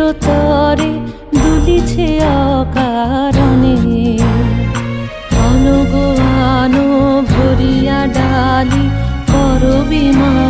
কিসের তরে দুলিছে অকারণে। অনুগো আনো ভরিয়া ডালি করবি মালা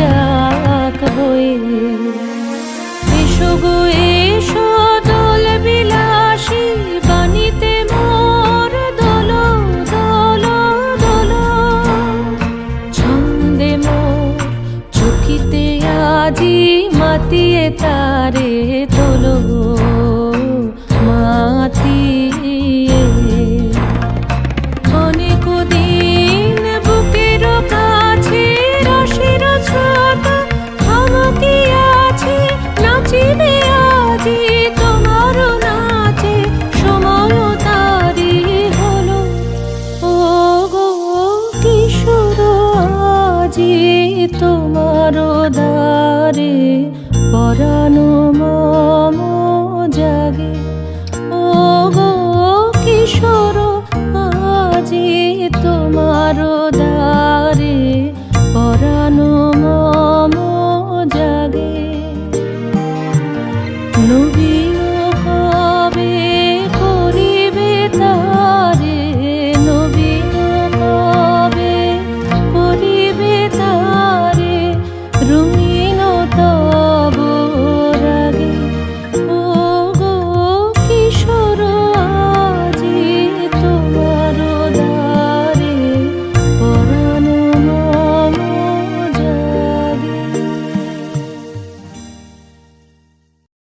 তারে তোলো। লাগে। ও গো কিশোর আজি তোমার দা